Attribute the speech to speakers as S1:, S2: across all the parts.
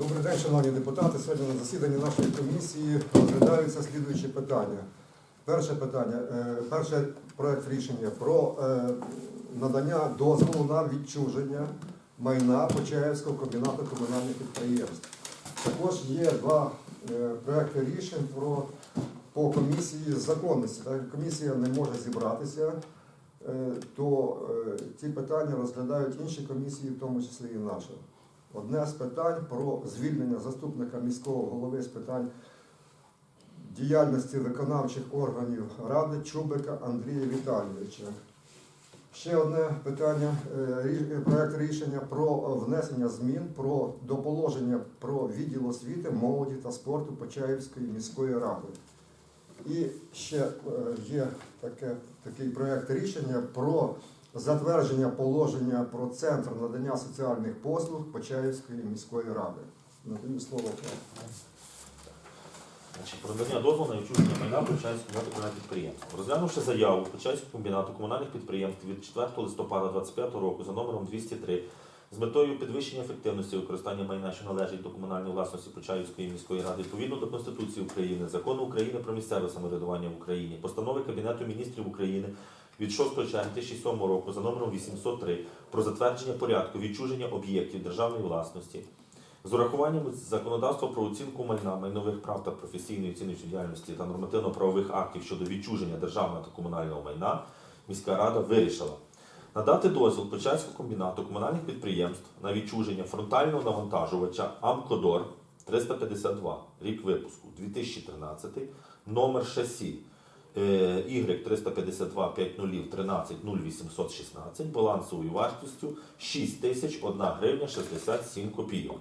S1: Добрий день, шановні депутати. Сьогодні на засіданні нашої комісії розглядаються слідуючі питання. Перше питання, е, перший проект рішення про е, надання дозволу на відчуження майна Почаївського комбінату комунальних підприємств. Також є два е, проекти рішень про, по комісії законності. Так як комісія не може зібратися, то ці питання розглядають інші комісії, в тому числі і наша. Одне з питань про звільнення заступника міського голови з питань діяльності виконавчих органів Ради Чубика Андрія Віталійовича. Ще одне питання, е, проект рішення про внесення змін про, до положення про відділ освіти, молоді та спорту Почаївської міської ради. І ще е, є таке, такий проект рішення про затвердження положення про центр надання соціальних послуг Почаївської міської ради. Надаю слово.
S2: Значить, про надання дозволу на відчуження майна Почаївського комбінату комунальних підприємств. Розглянувши заяву Почаївського комбінату комунальних підприємств від 4 листопада 2025 року за номером 203 з метою підвищення ефективності використання майна, що належить до комунальної власності Почаївської міської ради, відповідно до Конституції України, Закону України про місцеве самоврядування в Україні, постанови Кабінету міністрів України від 6 червня 2007 року за номером 803 про затвердження порядку відчуження об'єктів державної власності. З урахуванням законодавства про оцінку майна, майнових прав та професійної оцінюючої діяльності та нормативно-правових актів щодо відчуження державного та комунального майна, міська рада вирішила надати дозвіл Почаївського комбінату комунальних підприємств на відчуження фронтального навантажувача Амкодор 352, рік випуску 2013, номер шасі е, Y 352 50 13 0816 балансовою вартістю 6 тисяч 1 гривня 67 копійок.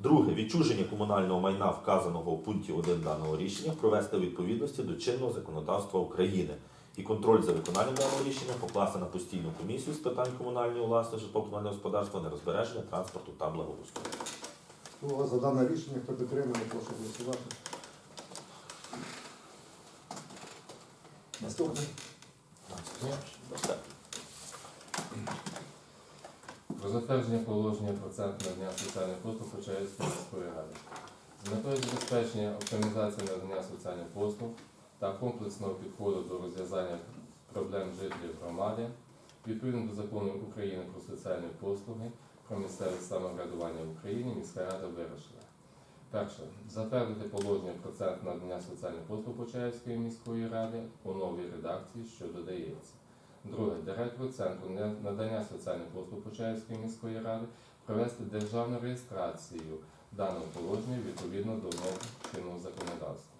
S2: Друге, відчуження комунального майна, вказаного у пункті 1 даного рішення, провести у відповідності до чинного законодавства України і контроль за виконанням даного рішення покласти на постійну комісію з питань комунальної власності, житлово-комунального господарства, нерозбереження, транспорту та благоустрою.
S1: За дане рішення, хто підтримує, прошу голосувати. Наступне.
S3: Про затвердження положення про центр надання соціальних послуг Почаївської міської ради. З метою забезпечення оптимізації надання соціальних послуг та комплексного підходу до розв'язання проблем жителів громади, відповідно до закону України про соціальні послуги, про місцеве самоврядування в Україні, міська рада вирішила. Перше. Затвердити положення про центр надання соціальних послуг Почаївської міської ради у новій редакції, що додається. Друге, директору центру надання соціальних послуг Почаївської міської ради провести державну реєстрацію даного положення відповідно до норм чинного законодавства.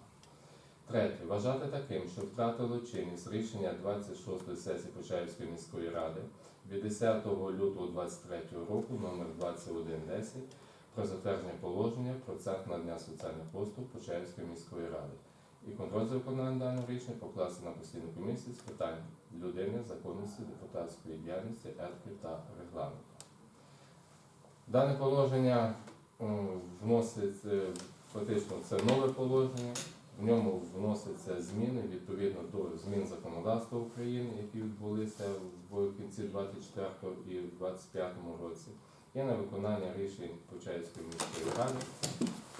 S3: Третє, вважати таким, що втратило чинність рішення 26-ї сесії Почаївської міської ради від 10 лютого 2023 року номер 2110 про затвердження положення про центр надання соціальних послуг Почаївської міської ради і контроль за виконанням даного рішення покласти на постійну комісію з питань людини, законності, депутатської діяльності, етики та регламенту. Дане положення м, вносить е, фактично це нове положення. В ньому вносяться зміни відповідно до змін законодавства України, які відбулися в кінці 24 і 25 році, і на виконання рішень Почаївської міської ради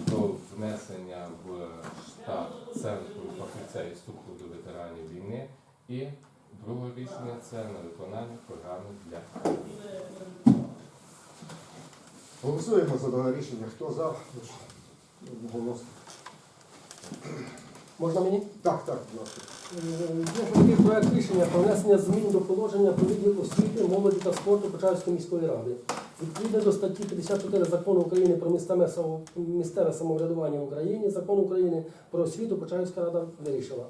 S3: про внесення в штат центру фахівця і супроводу ветеранів війни. І друге рішення це на виконання програми для
S1: Голосуємо за дане рішення. Хто за? Голосно.
S4: Можна мені?
S1: Так, так, будь ласка.
S4: Є такий проект рішення про внесення змін до положення про відділ освіти, молоді та спорту Почаївської міської ради. Відповідно до статті 54 закону України про місцеве, самоврядування в Україні, закон України про освіту Почаївська рада вирішила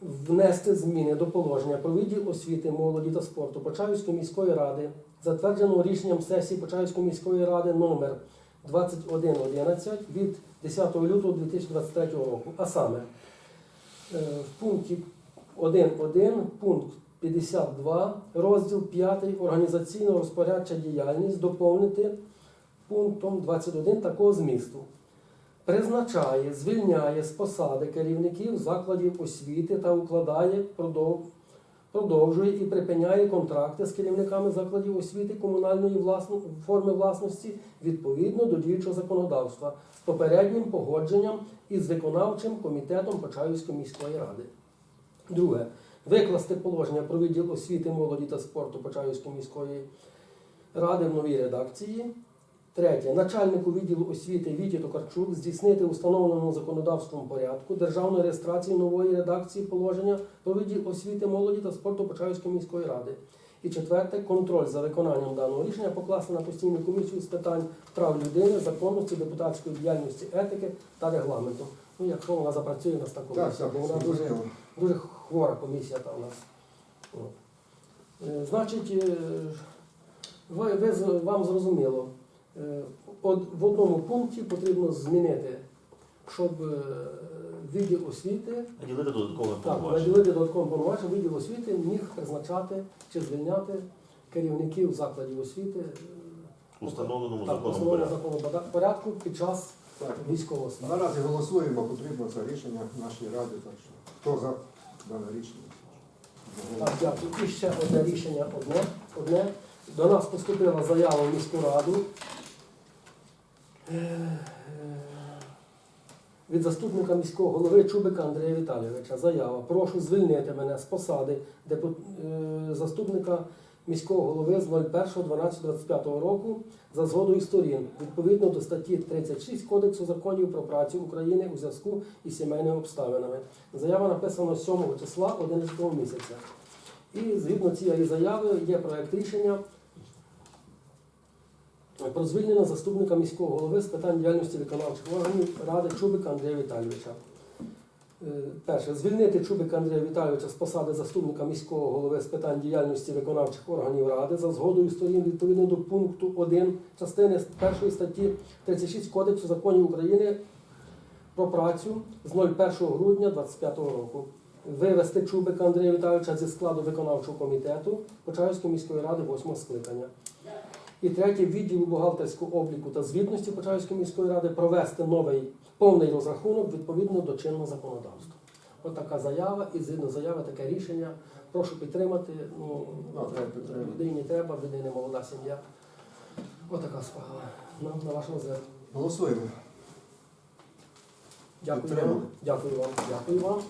S4: внести зміни до положення про відділ освіти, молоді та спорту Почаївської міської ради, затвердженого рішенням сесії Почаївської міської ради номер 2111 від 10 лютого 2023 року. А саме е, в пункті 1.1 пункт 52, розділ 5 організаційно розпорядча діяльність доповнити пунктом 21 такого змісту. Призначає, звільняє з посади керівників закладів освіти та укладає продовжує і припиняє контракти з керівниками закладів освіти комунальної форми власності відповідно до діючого законодавства з попереднім погодженням із виконавчим комітетом Почаївської міської ради. Друге. Викласти положення про відділ освіти, молоді та спорту Почаївської міської ради в новій редакції. Третє. Начальнику відділу освіти Віті Токарчук здійснити у встановленому законодавством порядку державної реєстрації нової редакції положення про відділ освіти, молоді та спорту Почаївської міської ради. І четверте, контроль за виконанням даного рішення покласти на постійну комісію з питань прав людини, законності, депутатської діяльності, етики та регламенту. Ну, якщо вона запрацює у нас та
S1: Так,
S4: комісія,
S1: так,
S4: бо вона дуже, дуже хвора комісія та у нас. От. Е, Значить, е, ви, ви, вам зрозуміло, е, от в одному пункті потрібно змінити, щоб відділ освіти
S2: Наділити додатковим
S4: так,
S2: повноваженням.
S4: наділити додатковим повноваженням, відділ освіти міг призначати чи звільняти керівників закладів освіти установленому
S2: порядку.
S4: законом порядку під час
S1: Так.
S4: стану.
S1: Наразі голосуємо, потрібно це рішення нашій раді. Так що хто за дане рішення?
S4: Так, дякую. І ще одне рішення одне. одне. До нас поступила заява в міську раду е, від заступника міського голови Чубика Андрія Віталійовича. Заява. Прошу звільнити мене з посади депу- е, заступника міського голови з 01.12.25 року за згодою сторін відповідно до статті 36 Кодексу законів про працю України у зв'язку із сімейними обставинами. Заява написана 7 числа 11 місяця. І згідно цієї заяви є проект рішення про звільнення заступника міського голови з питань діяльності виконавчих органів Ради Чубика Андрія Віталійовича. Е, Перше, звільнити Чубика Андрія Віталійовича з посади заступника міського голови з питань діяльності виконавчих органів Ради за згодою сторін відповідно до пункту 1 частини 1 статті 36 Кодексу законів України про працю з 01 грудня 2025 року. Вивести Чубика Андрія Віталійовича зі складу виконавчого комітету Почаївської міської ради 8 скликання. І третє, відділу бухгалтерського обліку та звітності Почаївської міської ради провести новий повний розрахунок відповідно до чинного законодавства. От така заява, і згідно заяви таке рішення. Прошу підтримати. Ну,
S1: Ну,
S4: людині треба, людини молода сім'я. От справа. На, на ваш розгляд.
S1: Голосуємо.
S4: Дякую вам. Дякую вам. Дякую вам.